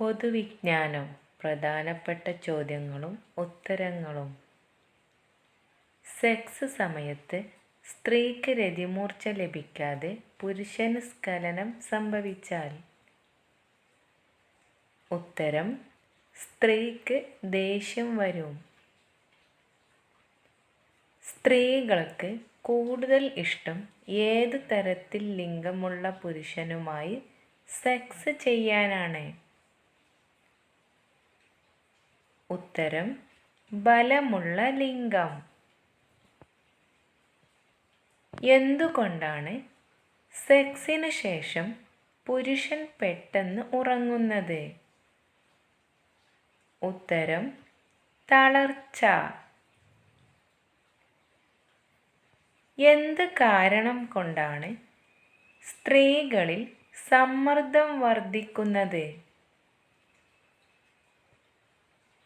പൊതുവിജ്ഞാനം പ്രധാനപ്പെട്ട ചോദ്യങ്ങളും ഉത്തരങ്ങളും. സെക്സ് സമയത്ത് സ്ത്രീക്ക് രതിമൂർച്ച ലഭിക്കാതെ പുരുഷന് സ്ഖലനം സംഭവിച്ചാൽ? ഉത്തരം സ്ത്രീക്ക് ദേഷ്യം വരും. സ്ത്രീകൾക്ക് കൂടുതൽ ഇഷ്ടം ഏത് തരത്തിൽ ലിംഗമുള്ള പുരുഷനുമായി സെക്സ് ചെയ്യാനാണ്. ഉത്തരം ബലമുള്ള ലിംഗം. എന്തുകൊണ്ടാണ് സെക്സിന് ശേഷം പുരുഷൻ പെട്ടെന്ന് ഉറങ്ങുന്നത്? ഉത്തരം തളർച്ച. എന്ത് കാരണം കൊണ്ടാണ് സ്ത്രീകളിൽ സമ്മർദ്ദം വർദ്ധിക്കുന്നത്?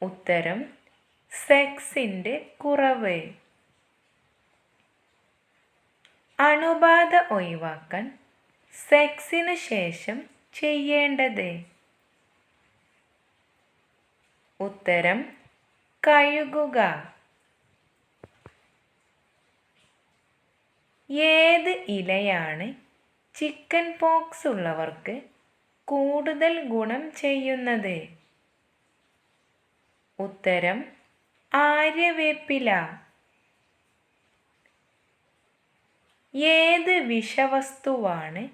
ഉത്തരം സെക്സിന്റെ കുറവ്. അണുബാധ ഒഴിവാക്കാൻ സെക്സിന് ശേഷം ചെയ്യേണ്ടത്. ഉത്തരം കഴുകുക. ഏത് ഇലയാണ് ചിക്കൻ പോക്സ് ഉള്ളവർക്ക് കൂടുതൽ ഗുണം ചെയ്യുന്നത്? ഉത്തരം ആര്യവേപ്പില. ഏത് വിഷവസ്തുവാണ്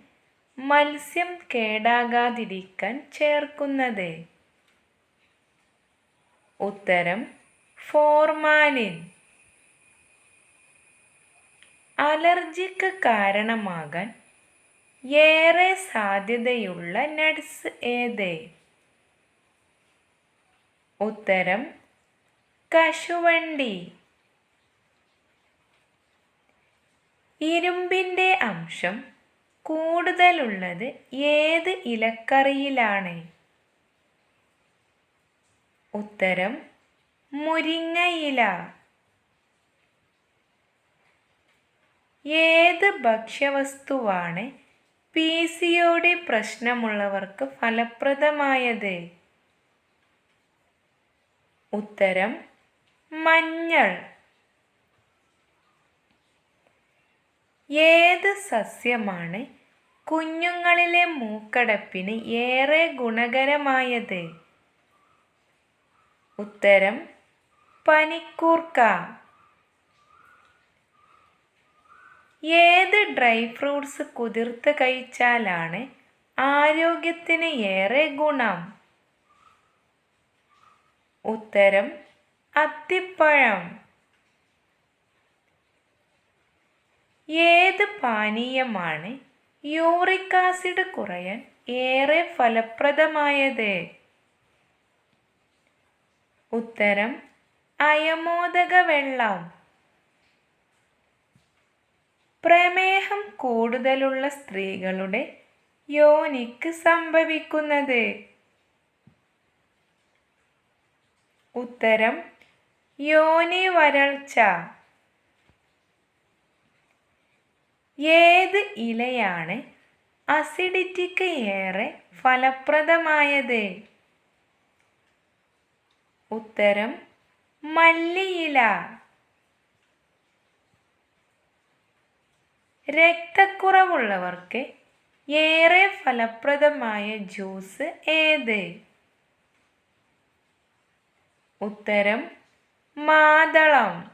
മത്സ്യം കേടാകാതിരിക്കാൻ ചേർക്കുന്നത്? ഉത്തരം ഫോർമാലിൻ. അലർജിക്ക് കാരണമാകാൻ ഏറെ സാധ്യതയുള്ള നട്സ് ഏത്? ഉത്തരം കശുവണ്ടി. ഇരുമ്പിന്റെ അംശം കൂടുതലുള്ളത് ഏത് ഇലക്കറിയിലാണ്? ഉത്തരം മുരിങ്ങയില ഏത് ഭക്ഷ്യവസ്തുവാണ് പി സിയോടെ പ്രശ്നമുള്ളവർക്ക് ഫലപ്രദമായത്? ഉത്തരം മഞ്ഞൾ. ഏത് സസ്യമാണ് കുഞ്ഞുങ്ങളിലെ മൂക്കടപ്പിന് ഏറെ ഗുണകരമായത്? ഉത്തരം പനിക്കൂർക്ക. ഏത് ഡ്രൈ ഫ്രൂട്ട്സ് കുതിർത്ത് കഴിച്ചാലാണ് ആരോഗ്യത്തിന് ഏറെ ഗുണം? ഉത്തരം അത്തിപ്പഴം. ഏത് പാനീയമാണ് യൂറിക് ആസിഡ് കുറയാൻ ഏറെ ഫലപ്രദമായത്? ഉത്തരം അയമോദക വെള്ളം. പ്രമേഹം കൂടുതലുള്ള സ്ത്രീകളുടെ യോനിക്ക് സംഭവിക്കുന്നത് ഉത്തരം യോനി വരൾച്ച. ഏത് ഇലയാണ് അസിഡിറ്റിക്ക് ഏറെ ഫലപ്രദമായത്? ഉത്തരം മല്ലിയില രക്തക്കുറവുള്ളവർക്ക് ഏറെ ഫലപ്രദമായ ജ്യൂസ് ഏത്? ഉത്തരം മാതളം.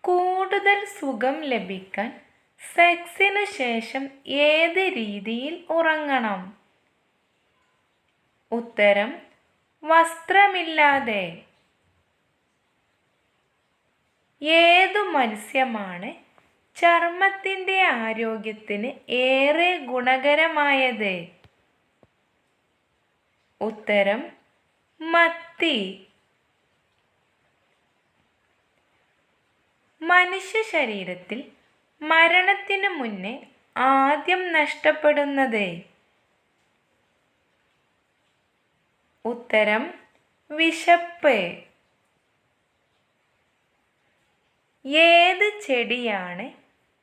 കൂടുതൽ സുഖം ലഭിക്കാൻ സെക്സിനു ശേഷം ഏത് രീതിയിൽ ഉറങ്ങണം? ഉത്തരം വസ്ത്രമില്ലാതെ. ഏതു മത്സ്യമാണ് ചർമ്മത്തിന്റെ ആരോഗ്യത്തിന് ഏറെ ഗുണകരമായത്? ഉത്തരം മത്തി. മനുഷ്യ ശരീരത്തിൽ മരണത്തിനു മുന്നേ ആദ്യം നഷ്ടപ്പെടുന്നത്. ഉത്തരം വിശപ്പ്. ഏത് ചെടിയാണ്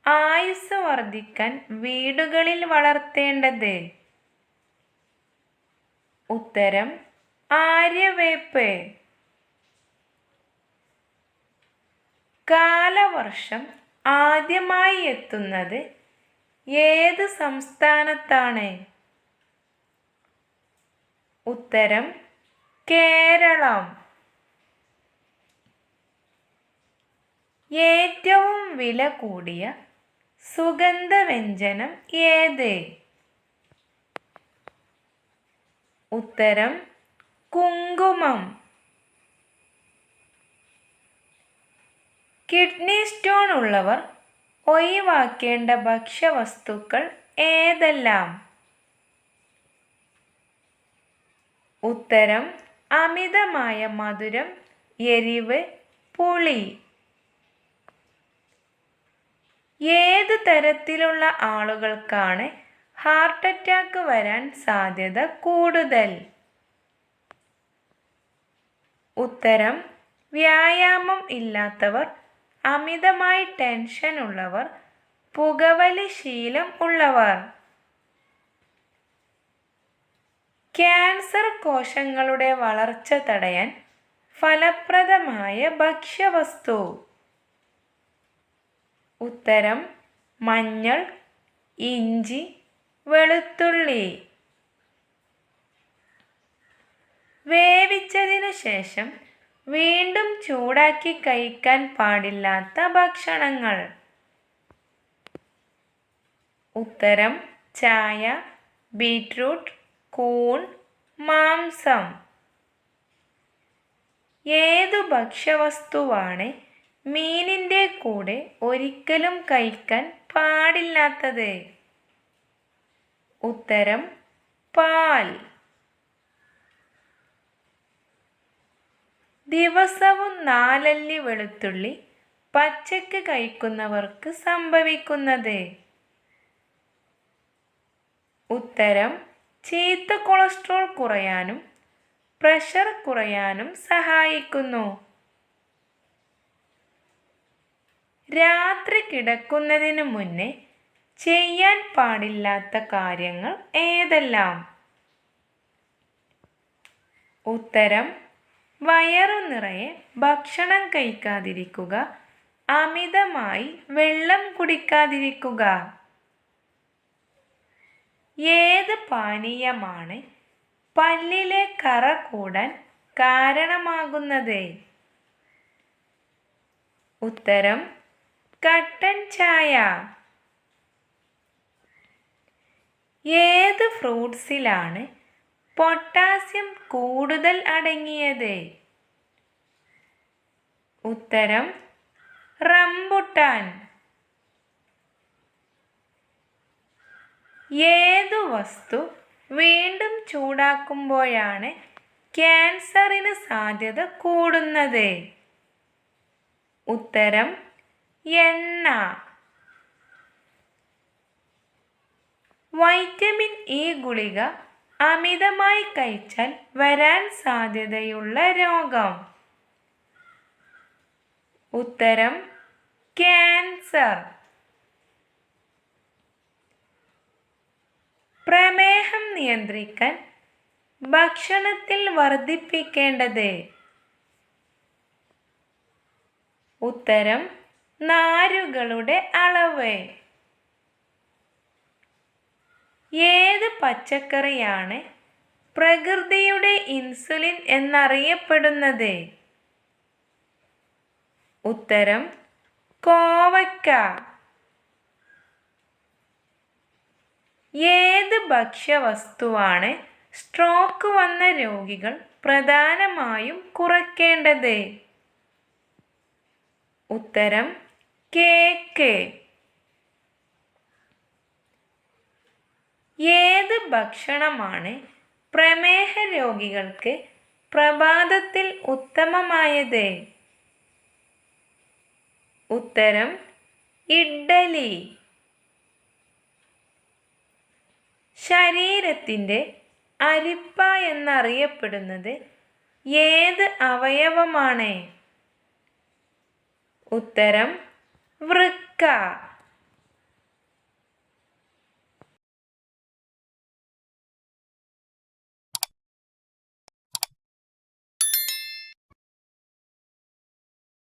ആയുസ് വർദ്ധിക്കാൻ വീടുകളിൽ വളർത്തേണ്ടത്? ഉത്തരം ആര്യവേപ്പ്. കാലവർഷം ആദ്യമായി എത്തുന്നത് ഏത് സംസ്ഥാനത്താണ്? ഉത്തരം കേരളം. ഏറ്റവും വില കൂടിയ സുഗന്ധവ്യഞ്ജനം ഏത്? ഉത്തരം കുങ്കുമം. കിഡ്നി സ്റ്റോൺ ഉള്ളവർ ഒഴിവാക്കേണ്ട ഭക്ഷ്യവസ്തുക്കൾ ഏതെല്ലാം? ഉത്തരം അമിതമായ മധുരം എരിവ് പുളി. ഏത് തരത്തിലുള്ള ആളുകൾക്കാണ് ഹാർട്ട് അറ്റാക്ക് വരാൻ സാധ്യത കൂടുതൽ. ഉത്തരം വ്യായാമം ഇല്ലാത്തവർ അമിതമായി ടെൻഷൻ ഉള്ളവർ പുകവലി ശീലം ഉള്ളവർ. ക്യാൻസർ കോശങ്ങളുടെ വളർച്ച തടയാൻ ഫലപ്രദമായ ഭക്ഷ്യവസ്തു. ഉത്തരം മഞ്ഞൾ ഇഞ്ചി വെളുത്തുള്ളി. വേവിച്ചതിനു ശേഷം വീണ്ടും ചൂടാക്കി കഴിക്കാൻ പാടില്ലാത്ത ഭക്ഷണങ്ങൾ. ഉത്തരം ചായ ബീറ്റ്റൂട്ട് കൂൺ മാംസം. ഏതു ഭക്ഷ്യവസ്തുവാണ് മീനിന്റെ കൂടെ ഒരിക്കലും കഴിക്കാൻ പാടില്ലാത്തത്? ഉത്തരം പാൽ. ദിവസവും നാലല്ലി വെളുത്തുള്ളി പച്ചക്ക് കഴിക്കുന്നവർക്ക് സംഭവിക്കുന്നത്. ഉത്തരം ചീത്ത കൊളസ്ട്രോൾ കുറയാനും പ്രഷർ കുറയാനും സഹായിക്കുന്നു. രാത്രി കിടക്കുന്നതിന് മുന്നേ ചെയ്യാൻ പാടില്ലാത്ത കാര്യങ്ങൾ ഏതെല്ലാം? ഉത്തരം വയറു നിറയെ ഭക്ഷണം കഴിക്കാതിരിക്കുക അമിതമായി വെള്ളം കുടിക്കാതിരിക്കുക. ഏത് പാനീയമാണ് പല്ലിലെ കറ കൂടാൻ കാരണമാകുന്നത്? ഉത്തരം കട്ടൻ ചായ. ഏത് ഫ്രൂട്ട്സിലാണ് പൊട്ടാസ്യം കൂടുതൽ അടങ്ങിയത്? ഉത്തരം റംബുട്ടാൻ. ഏതു വസ്തു വീണ്ടും ചൂടാക്കുമ്പോഴാണ് ക്യാൻസറിന് സാധ്യത കൂടുന്നത്? ഉത്തരം എണ്ണ. വൈറ്റമിൻ ഇ ഗുളിക അമിതമായി കഴിച്ചാൽ വരാൻ സാധ്യതയുള്ള രോഗം. ഉത്തരം ക്യാൻസർ. പ്രമേഹം നിയന്ത്രിക്കാൻ ഭക്ഷണത്തിൽ വർദ്ധിപ്പിക്കേണ്ടത്. ഉത്തരം നാരുകളുടെ അളവ്. ഏത് പച്ചക്കറിയാണ് പ്രകൃതിയുടെ ഇൻസുലിൻ എന്നറിയപ്പെടുന്നത്? ഉത്തരം കോവക്ക. ഏത് ഭക്ഷ്യവസ്തുവാണ് സ്ട്രോക്ക് വന്ന രോഗികൾ പ്രധാനമായും കുറയ്ക്കേണ്ടത്? ഉത്തരം കേക്ക്. ഏത് ഭക്ഷണമാണ് പ്രമേഹ രോഗികൾക്ക് പ്രഭാതത്തിൽ ഉത്തമമായത്? ഉത്തരം ഇഡ്ഡലി. ശരീരത്തിന്റെ അരിപ്പ എന്നറിയപ്പെടുന്നത് ഏത് അവയവമാണ്? ഉത്തരം വൃക്ക.